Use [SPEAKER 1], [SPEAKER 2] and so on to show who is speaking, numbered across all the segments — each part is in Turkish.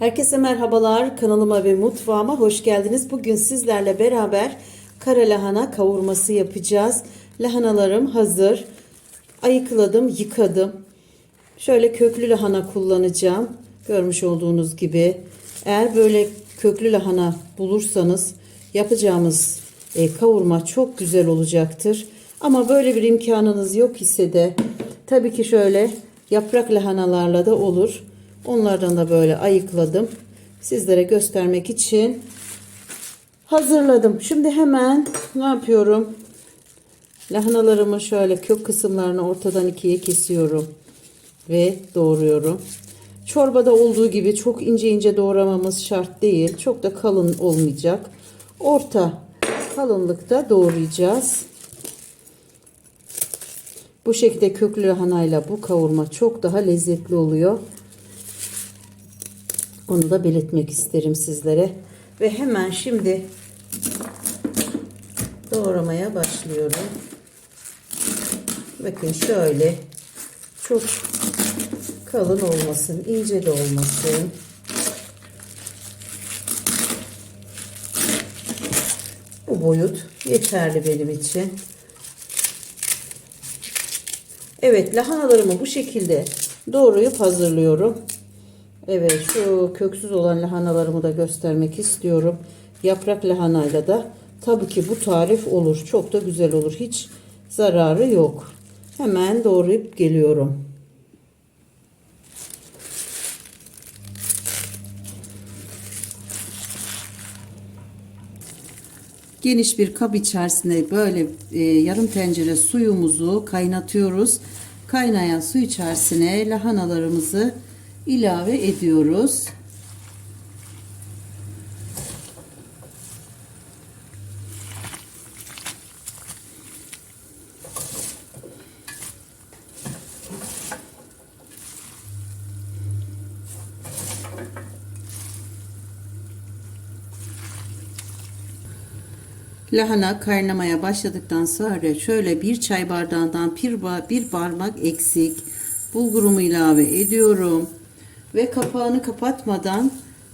[SPEAKER 1] Herkese merhabalar. Kanalıma ve mutfağıma hoş geldiniz. Bugün sizlerle beraber kara lahana kavurması yapacağız. Lahanalarım hazır. Ayıkladım, yıkadım. Şöyle köklü lahana kullanacağım. Görmüş olduğunuz gibi. Eğer böyle köklü lahana bulursanız yapacağımız e, kavurma çok güzel olacaktır. Ama böyle bir imkanınız yok ise de tabii ki şöyle yaprak lahanalarla da olur. Onlardan da böyle ayıkladım. Sizlere göstermek için hazırladım. Şimdi hemen ne yapıyorum? Lahanalarımı şöyle kök kısımlarını ortadan ikiye kesiyorum ve doğruyorum. Çorbada olduğu gibi çok ince ince doğramamız şart değil. Çok da kalın olmayacak. Orta kalınlıkta doğrayacağız. Bu şekilde köklü lahanayla bu kavurma çok daha lezzetli oluyor. Onu da belirtmek isterim sizlere. Ve hemen şimdi doğramaya başlıyorum. Bakın şöyle çok kalın olmasın, ince de olmasın. Bu boyut yeterli benim için. Evet lahanalarımı bu şekilde doğrayıp hazırlıyorum. Evet şu köksüz olan lahanalarımı da göstermek istiyorum. Yaprak lahanayla da tabii ki bu tarif olur. Çok da güzel olur. Hiç zararı yok. Hemen doğrayıp geliyorum. Geniş bir kap içerisinde böyle e, yarım tencere suyumuzu kaynatıyoruz. Kaynayan su içerisine lahanalarımızı ilave ediyoruz. Lahana kaynamaya başladıktan sonra şöyle bir çay bardağından bir, bir parmak eksik bulgurumu ilave ediyorum ve kapağını kapatmadan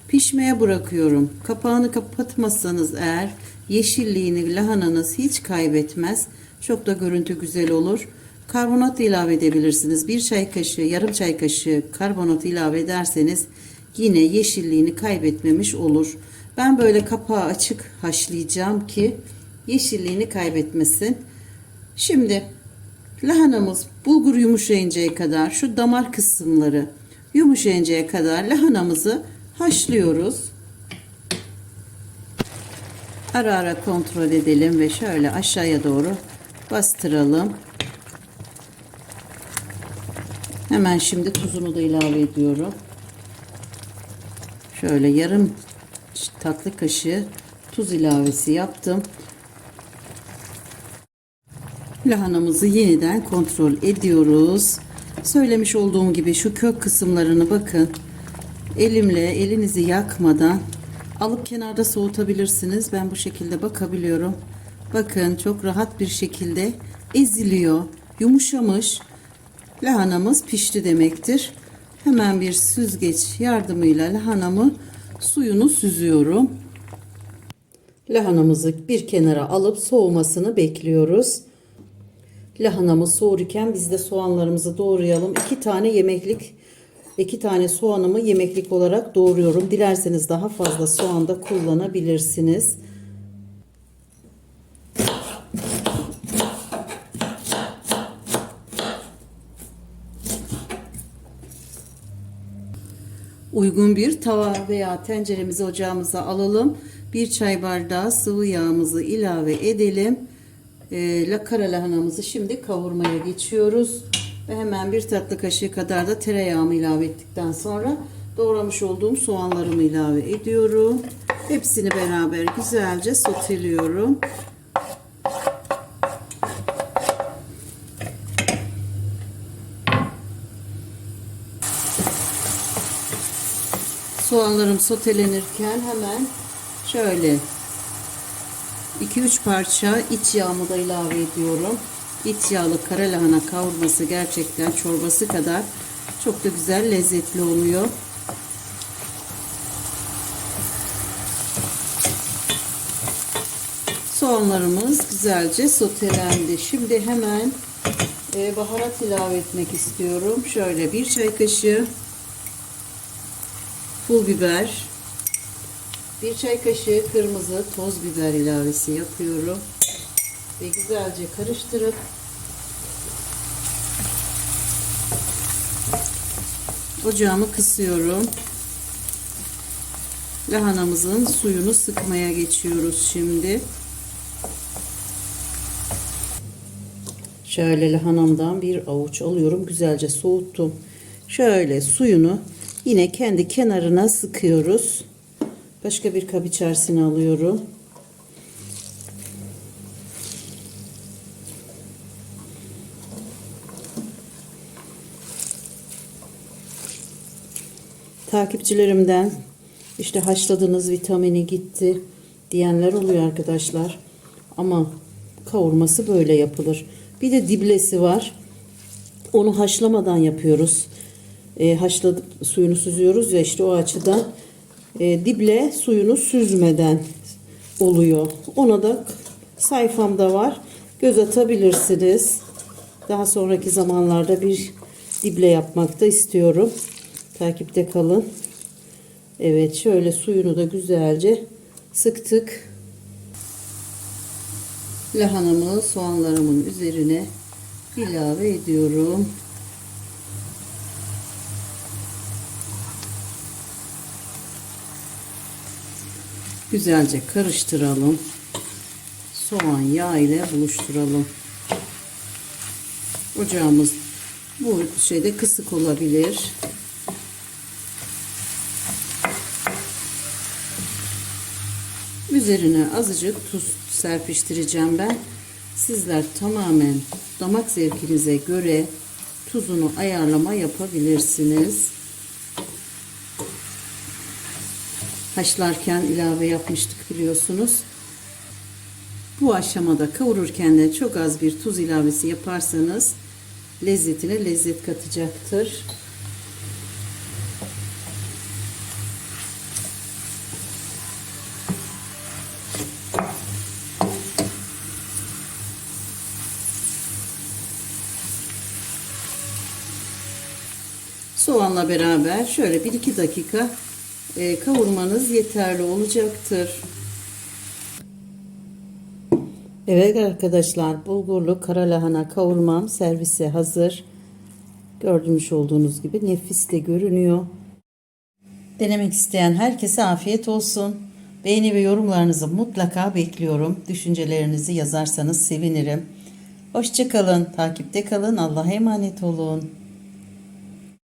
[SPEAKER 1] pişmeye bırakıyorum. Kapağını kapatmazsanız eğer yeşilliğini lahananız hiç kaybetmez. Çok da görüntü güzel olur. Karbonat ilave edebilirsiniz. Bir çay kaşığı, yarım çay kaşığı karbonat ilave ederseniz yine yeşilliğini kaybetmemiş olur. Ben böyle kapağı açık haşlayacağım ki yeşilliğini kaybetmesin. Şimdi lahanamız bulgur yumuşayıncaya kadar şu damar kısımları yumuşayıncaya kadar lahanamızı haşlıyoruz. Ara ara kontrol edelim ve şöyle aşağıya doğru bastıralım. Hemen şimdi tuzunu da ilave ediyorum. Şöyle yarım tatlı kaşığı tuz ilavesi yaptım. Lahanamızı yeniden kontrol ediyoruz. Söylemiş olduğum gibi şu kök kısımlarını bakın. Elimle elinizi yakmadan alıp kenarda soğutabilirsiniz. Ben bu şekilde bakabiliyorum. Bakın çok rahat bir şekilde eziliyor. Yumuşamış. Lahanamız pişti demektir. Hemen bir süzgeç yardımıyla lahanamı suyunu süzüyorum. Lahanamızı bir kenara alıp soğumasını bekliyoruz. Lahanamız soğurken biz de soğanlarımızı doğrayalım. İki tane yemeklik, iki tane soğanımı yemeklik olarak doğruyorum. Dilerseniz daha fazla soğan da kullanabilirsiniz. Uygun bir tava veya tenceremizi ocağımıza alalım. Bir çay bardağı sıvı yağımızı ilave edelim. E, kara lahanamızı şimdi kavurmaya geçiyoruz. Ve hemen bir tatlı kaşığı kadar da tereyağımı ilave ettikten sonra doğramış olduğum soğanlarımı ilave ediyorum. Hepsini beraber güzelce soteliyorum. Soğanlarım sotelenirken hemen şöyle 2-3 parça iç yağımı da ilave ediyorum. İç yağlı kara lahana kavurması gerçekten çorbası kadar çok da güzel lezzetli oluyor. Soğanlarımız güzelce sotelendi. Şimdi hemen e, baharat ilave etmek istiyorum. Şöyle bir çay kaşığı pul biber, bir çay kaşığı kırmızı toz biber ilavesi yapıyorum. Ve güzelce karıştırıp ocağımı kısıyorum. Lahanamızın suyunu sıkmaya geçiyoruz şimdi. Şöyle lahanamdan bir avuç alıyorum. Güzelce soğuttum. Şöyle suyunu yine kendi kenarına sıkıyoruz. Başka bir kap içerisine alıyorum. Takipçilerimden işte haşladığınız vitamini gitti diyenler oluyor arkadaşlar. Ama kavurması böyle yapılır. Bir de diblesi var. Onu haşlamadan yapıyoruz. E, haşladık suyunu süzüyoruz ya işte o açıdan e, dible suyunu süzmeden oluyor. Ona da sayfamda var. Göz atabilirsiniz. Daha sonraki zamanlarda bir dible yapmak da istiyorum. Takipte kalın. Evet şöyle suyunu da güzelce sıktık. Lahanamı soğanlarımın üzerine ilave ediyorum. Güzelce karıştıralım. Soğan yağ ile buluşturalım. Ocağımız bu şeyde kısık olabilir. Üzerine azıcık tuz serpiştireceğim ben. Sizler tamamen damak zevkinize göre tuzunu ayarlama yapabilirsiniz. Haşlarken ilave yapmıştık biliyorsunuz. Bu aşamada kavururken de çok az bir tuz ilavesi yaparsanız lezzetine lezzet katacaktır. Soğanla beraber şöyle 1-2 dakika kavurmanız yeterli olacaktır. Evet arkadaşlar bulgurlu kara lahana kavurmam servise hazır. Gördüğünüz olduğunuz gibi nefis de görünüyor. Denemek isteyen herkese afiyet olsun. Beğeni ve yorumlarınızı mutlaka bekliyorum. Düşüncelerinizi yazarsanız sevinirim. Hoşçakalın, takipte kalın, Allah'a emanet olun.